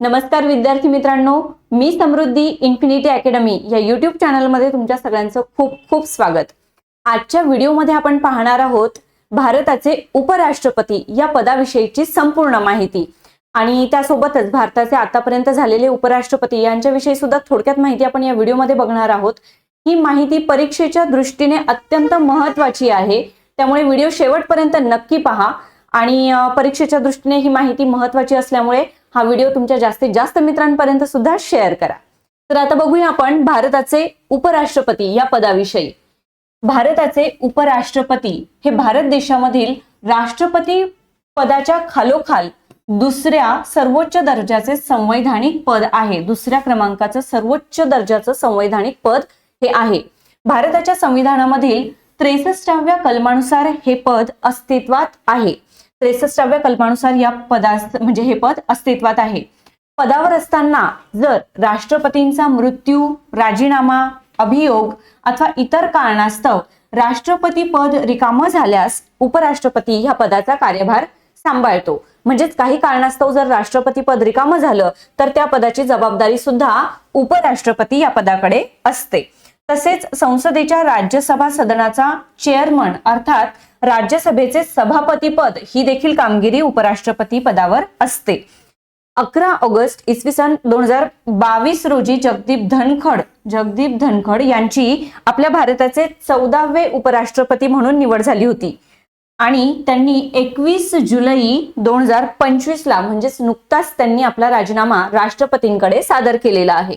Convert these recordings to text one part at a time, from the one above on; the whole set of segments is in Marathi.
नमस्कार विद्यार्थी मित्रांनो मी समृद्धी इन्फिनिटी अकॅडमी या युट्यूब चॅनलमध्ये तुमच्या सगळ्यांचं खूप खूप स्वागत. आजच्या व्हिडिओमध्ये आपण पाहणार आहोत भारताचे उपराष्ट्रपती या पदाविषयीची संपूर्ण माहिती. आणि त्यासोबतच भारताचे आतापर्यंत झालेले उपराष्ट्रपती यांच्याविषयी सुद्धा थोडक्यात माहिती आपण या व्हिडिओमध्ये बघणार आहोत. ही माहिती परीक्षेच्या दृष्टीने अत्यंत महत्वाची आहे. त्यामुळे व्हिडिओ शेवटपर्यंत नक्की पहा. आणि परीक्षेच्या दृष्टीने ही माहिती महत्वाची असल्यामुळे हा व्हिडिओ तुमच्या जास्तीत जास्त मित्रांपर्यंत सुद्धा शेअर करा. तर आता बघूया आपण भारताचे उपराष्ट्रपती या पदाविषयी. भारताचे उपराष्ट्रपती हे भारत देशामधील राष्ट्रपती पदाच्या खालोखाल दुसऱ्या सर्वोच्च दर्जाचे संवैधानिक पद आहे. दुसऱ्या क्रमांकाचं सर्वोच्च दर्जाचं संवैधानिक पद हे आहे. भारताच्या संविधानामधील त्रेसष्टाव्या कलमानुसार हे पद अस्तित्वात आहे. त्रेसष्टाव्या कल्पानुसार या पदा म्हणजे हे पद अस्तित्वात आहे. पदावर असताना जर राष्ट्रपतींचा मृत्यू राजीनामा अभियोग अथवा इतर कारणास्तव राष्ट्रपती पद रिकामं झाल्यास उपराष्ट्रपती ह्या पदाचा कार्यभार सांभाळतो. म्हणजेच काही कारणास्तव जर राष्ट्रपती पद रिकामं झालं तर त्या पदाची जबाबदारी सुद्धा उपराष्ट्रपती या पदाकडे असते. तसेच संसदेच्या राज्यसभा सदनाचा चेअरमन अर्थात राज्यसभेचे सभापतीपद ही देखील कामगिरी उपराष्ट्रपती पदावर असते. अकरा ऑगस्ट इसवी सन दोन हजार बावीस रोजी जगदीप धनखड जगदीप धनखड यांची आपल्या भारताचे चौदावे उपराष्ट्रपती म्हणून निवड झाली होती. आणि त्यांनी एकवीस जुलै दोन हजार पंचवीस ला म्हणजेच नुकताच त्यांनी आपला राजीनामा राष्ट्रपतींकडे सादर केलेला आहे.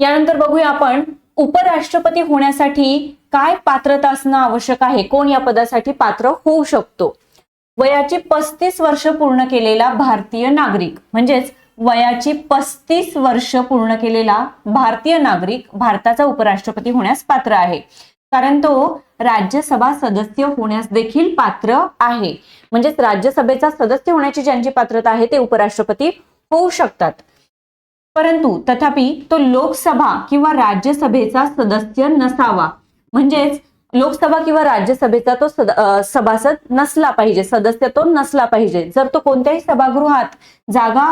यानंतर बघूया आपण उपराष्ट्रपती होण्यासाठी काय पात्रता असणं आवश्यक आहे? कोण या पदासाठी पात्र होऊ शकतो? वयाची पस्तीस वर्ष पूर्ण केलेला भारतीय नागरिक म्हणजेच वयाची पस्तीस वर्ष पूर्ण केलेला भारतीय नागरिक भारताचा उपराष्ट्रपती होण्यास पात्र आहे. कारण तो राज्यसभा सदस्य होण्यास देखील पात्र आहे. म्हणजेच राज्यसभेचा सदस्य होण्याची ज्यांची पात्रता आहे ते उपराष्ट्रपती होऊ शकतात. परंतु तथापि तो लोकसभा किंवा राज्यसभेचा सदस्य नसावा. म्हणजेच लोकसभा किंवा राज्यसभेचा तो सद- सभासद नसला पाहिजे सदस्य तो नसला पाहिजे. जर तो कोणत्याही सभागृहात जागा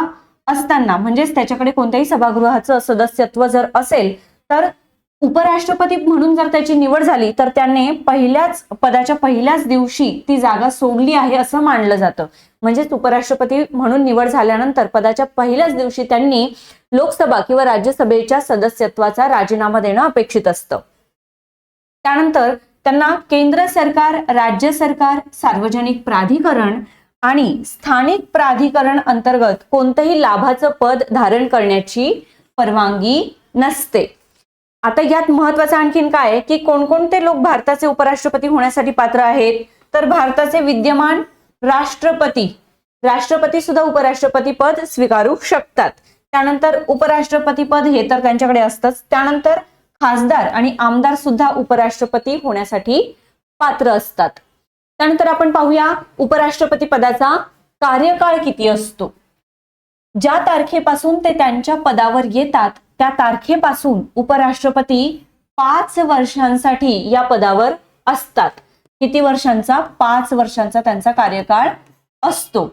असताना म्हणजेच त्याच्याकडे कोणत्याही सभागृहाचं सदस्यत्व जर असेल तर उपराष्ट्रपती म्हणून जर त्याची निवड झाली तर त्याने पहिल्याच पदाच्या पहिल्याच दिवशी ती जागा सोडली आहे असं मानलं जातं. म्हणजेच उपराष्ट्रपती म्हणून निवड झाल्यानंतर पदाच्या पहिल्याच दिवशी त्यांनी लोकसभा किंवा राज्यसभेच्या सदस्यत्वाचा राजीनामा देणं अपेक्षित असतं. त्यानंतर त्यांना केंद्र सरकार राज्य सरकार सार्वजनिक प्राधिकरण आणि स्थानिक प्राधिकरण अंतर्गत कोणतंही लाभाचं पद धारण करण्याची परवानगी नसते. आता यात महत्वाचं आणखीन काय की कोणकोणते लोक भारताचे उपराष्ट्रपती होण्यासाठी पात्र आहेत? तर भारताचे विद्यमान राष्ट्रपती राष्ट्रपती सुद्धा उपराष्ट्रपती पद स्वीकारू शकतात. त्यानंतर उपराष्ट्रपती पद हे तर त्यांच्याकडे असतंच. त्यानंतर खासदार आणि आमदार सुद्धा उपराष्ट्रपती होण्यासाठी पात्र असतात. त्यानंतर आपण पाहूया उपराष्ट्रपती पदाचा कार्यकाळ किती असतो? ज्या तारखेपासून ते त्यांच्या पदावर येतात त्या तारखेपासून उपराष्ट्रपती पाच वर्षांसाठी या पदावर असतात. किती वर्षांचा? पाच वर्षांचा त्यांचा कार्यकाळ असतो.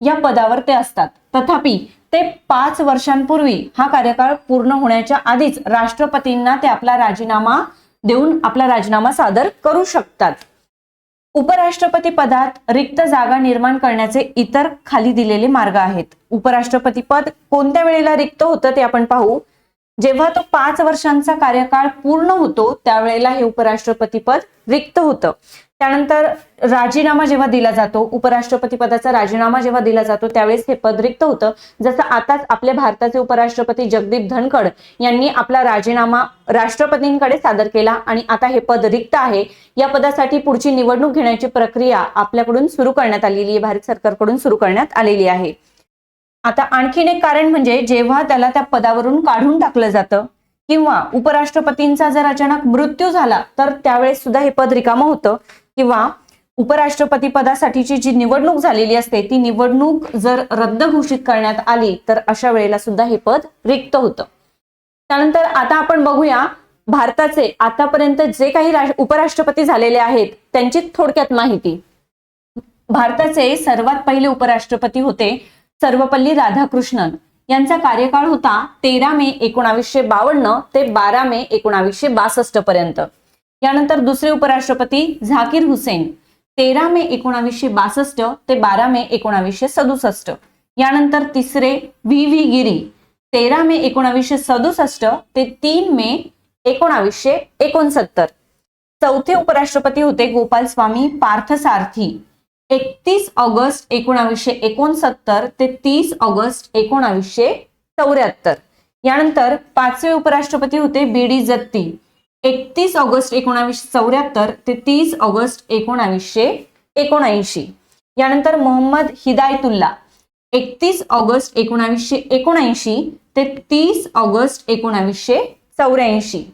या पदावर ते असतात. तथापि ते पाच वर्षांपूर्वी हा कार्यकाळ पूर्ण होण्याच्या आधीच राष्ट्रपतींना ते आपला राजीनामा देऊन आपला राजीनामा सादर करू शकतात. उपराष्ट्रपती पदात रिक्त जागा निर्माण करण्याचे इतर खाली दिलेले मार्ग आहेत. उपराष्ट्रपती पद कोणत्या वेळेला रिक्त होतं ते आपण पाहू. जेव्हा तो पाच वर्षांचा कार्यकाळ पूर्ण होतो त्यावेळेला हे उपराष्ट्रपती पद रिक्त होतं. त्यानंतर राजीनामा जेव्हा दिला जातो उपराष्ट्रपती पदाचा राजीनामा जेव्हा दिला जातो त्यावेळेस हे पद रिक्त होतं. जसं आताच आपल्या भारताचे उपराष्ट्रपती जगदीप धनखड यांनी आपला राजीनामा राष्ट्रपतींकडे सादर केला आणि आता हे पद रिक्त आहे. या पदासाठी पुढची निवडणूक घेण्याची प्रक्रिया आपल्याकडून सुरू करण्यात आलेली आहे भारत सरकारकडून सुरू करण्यात आलेली आहे. आता आणखीन एक कारण म्हणजे जेव्हा त्याला त्या पदावरून काढून टाकलं जातं किंवा उपराष्ट्रपतींचा जर अचानक मृत्यू झाला तर त्यावेळेस सुद्धा हे पद रिकामं होतं. किंवा उपराष्ट्रपती पदासाठीची जी निवडणूक झालेली असते ती निवडणूक जर रद्द घोषित करण्यात आली तर अशा वेळेला सुद्धा हे पद रिक्त होतं. त्यानंतर आता आपण बघूया भारताचे आतापर्यंत जे काही उपराष्ट्रपती झालेले आहेत त्यांची थोडक्यात माहिती. भारताचे सर्वात पहिले उपराष्ट्रपती होते सर्वपल्ली राधाकृष्णन यांचा कार्यकाळ होता तेरा मे एकोणावीसशे बावन्न ते बारा मे एकोणावीसशे बासष्ट पर्यंत. यानंतर दुसरे उपराष्ट्रपती झाकीर हुसेन तेरा मे एकोणावीसशे बासष्ट ते बारा मे एकोणावीसशे सदुसष्ट. यानंतर तिसरे व्ही व्ही गिरी तेरा मे एकोणावीसशे सदुसष्ट ते तीन मे एकोणावीसशे एकोणसत्तर. चौथे उपराष्ट्रपती होते गोपाल स्वामी पार्थसारथी. एकतीस ऑगस्ट एकोणावीसशे एकोणसत्तर ते तीस ऑगस्ट एकोणावीसशे चौऱ्याहत्तर. यानंतर पाचवे उपराष्ट्रपती होते बी डी जत्ती. एकतीस ऑगस्ट एकोणावीसशे चौऱ्याहत्तर ते तीस ऑगस्ट एकोणावीसशे एकोणऐंशी. यानंतर मोहम्मद हिदायतुल्ला. एकतीस ऑगस्ट एकोणावीसशे एकोणऐंशी ते तीस ऑगस्ट एकोणावीसशे चौऱ्याऐंशी.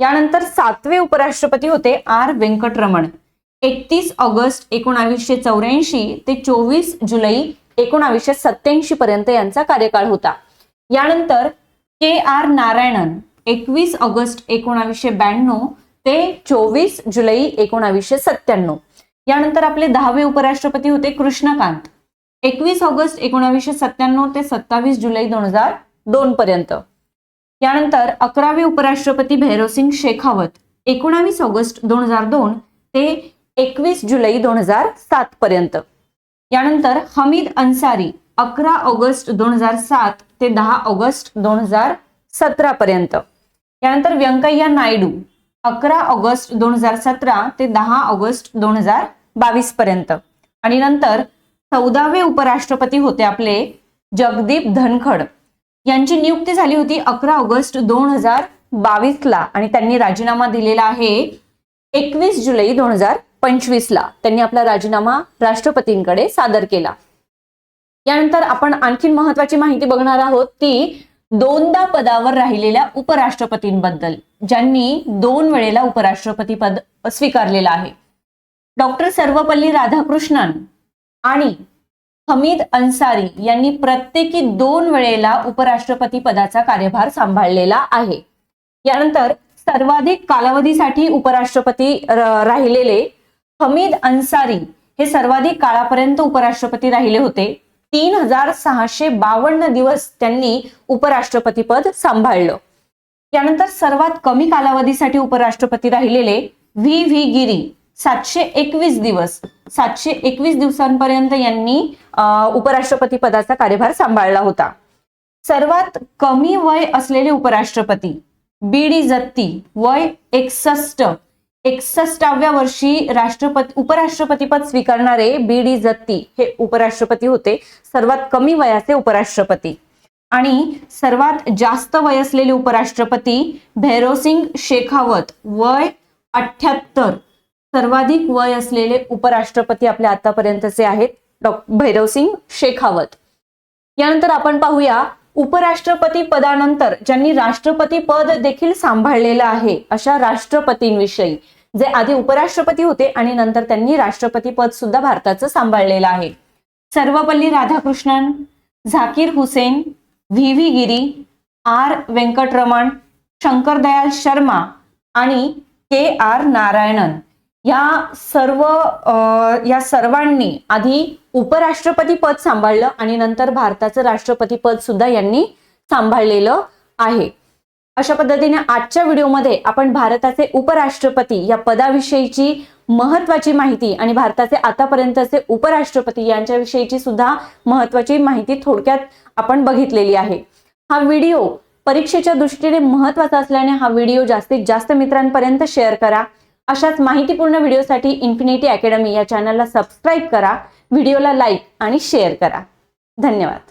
यानंतर सातवे उपराष्ट्रपती होते आर व्यंकटरमण एकतीस ऑगस्ट एकोणावीसशे चौऱ्याऐंशी ते चोवीस जुलै एकोणावीसशे सत्याऐंशी पर्यंत यांचा कार्यकाळ होता. यानंतर के आर नारायणन एकवीस ऑगस्ट एकोणावीसशे ब्याण्णव ते चोवीस जुलै एकोणावीसशे सत्त्याण्णव. यानंतर आपले दहावे उपराष्ट्रपती होते कृष्णकांत. एकवीस ऑगस्ट एकोणावीसशे सत्त्याण्णव ते सत्तावीस जुलै दोन हजार दोन पर्यंत. यानंतर अकरावे उपराष्ट्रपती भैरवसिंग शेखावत एकोणावीस ऑगस्ट दोन हजार दोन ते एकवीस जुलै दोन हजार सात पर्यंत. यानंतर हमीद अन्सारी अकरा ऑगस्ट दोन हजार सात ते दहा ऑगस्ट दोन हजार सतरा पर्यंत. यानंतर व्यंकय्या नायडू अकरा ऑगस्ट दोन हजार सतरा ते दहा ऑगस्ट दोन हजार बावीस पर्यंत. आणि नंतर चौदावे उपराष्ट्रपती होते आपले जगदीप धनखड. यांची नियुक्ती झाली होती अकरा ऑगस्ट दोन हजार बावीसला आणि त्यांनी राजीनामा दिलेला आहे एकवीस जुलै दोन हजार पंचवीसला त्यांनी आपला राजीनामा राष्ट्रपतींकडे सादर केला. यानंतर आपण आणखीन महत्वाची माहिती बघणार आहोत ती दोनदा पदावर राहिलेल्या उपराष्ट्रपतींबद्दल ज्यांनी दोन वेळेला उपराष्ट्रपती पद स्वीकारलेलं आहे. डॉक्टर सर्वपल्ली राधाकृष्णन आणि हमीद अन्सारी यांनी प्रत्येकी दोन वेळेला उपराष्ट्रपती पदाचा कार्यभार सांभाळलेला आहे. यानंतर सर्वाधिक कालावधीसाठी उपराष्ट्रपती राहिलेले हमीद अन्सारी हे सर्वाधिक काळापर्यंत उपराष्ट्रपती राहिले होते. तीन हजार सहाशे बावन्न दिवस त्यांनी उपराष्ट्रपती पद सांभाळलं. त्यानंतर सर्वात कमी कालावधीसाठी उपराष्ट्रपती राहिलेले व्ही. व्ही. गिरी सातशे एकवीस दिवस सातशे एकवीस दिवसांपर्यंत यांनी उपराष्ट्रपती पदाचा कार्यभार सांभाळला होता. सर्वात कमी वय असलेले उपराष्ट्रपती बी. डी. जत्ती वय एकसष्ट एकसष्टाव्या वर्षी राष्ट्रपती उपराष्ट्रपतीपद स्वीकारणारे बी डी जत्ती हे उपराष्ट्रपती होते. सर्वात कमी वयाचे उपराष्ट्रपती. आणि सर्वात जास्त वय असलेले उपराष्ट्रपती भैरवसिंग शेखावत वय अठ्याहत्तर. सर्वाधिक वय असलेले उपराष्ट्रपती आपल्या आतापर्यंतचे आहेत डॉ. भैरवसिंग शेखावत. यानंतर आपण पाहूया उपराष्ट्रपती पदानंतर ज्यांनी राष्ट्रपती पद देखील सांभाळलेलं आहे अशा राष्ट्रपतींविषयी. जे आधी उपराष्ट्रपती होते आणि नंतर त्यांनी राष्ट्रपती पद सुद्धा भारताचं सांभाळलेलं आहे. Sarvepalli Radhakrishnan Zakir Hussain V V Giri R. Venkataraman Shankar Dayal Sharma आणि के. आर. नारायणन या सर्व या सर्वांनी आधी उपराष्ट्रपती पद सांभाळलं आणि नंतर भारताचं राष्ट्रपती पद सुद्धा यांनी सांभाळलेलं आहे. अशा पद्धतीने आजच्या व्हिडिओमध्ये आपण भारताचे उपराष्ट्रपती या पदाविषयीची महत्वाची माहिती आणि भारताचे आतापर्यंतचे उपराष्ट्रपती यांच्याविषयीची सुद्धा महत्वाची माहिती थोडक्यात आपण बघितलेली आहे. हा व्हिडिओ परीक्षेच्या दृष्टीने महत्त्वाचा असल्याने हा व्हिडिओ जास्तीत जास्त मित्रांपर्यंत शेअर करा. अशाच माहितीपूर्ण व्हिडिओसाठी इन्फिनिटी अकॅडमी या चॅनलला सबस्क्राईब करा व्हिडिओला लाईक आणि शेअर करा. धन्यवाद.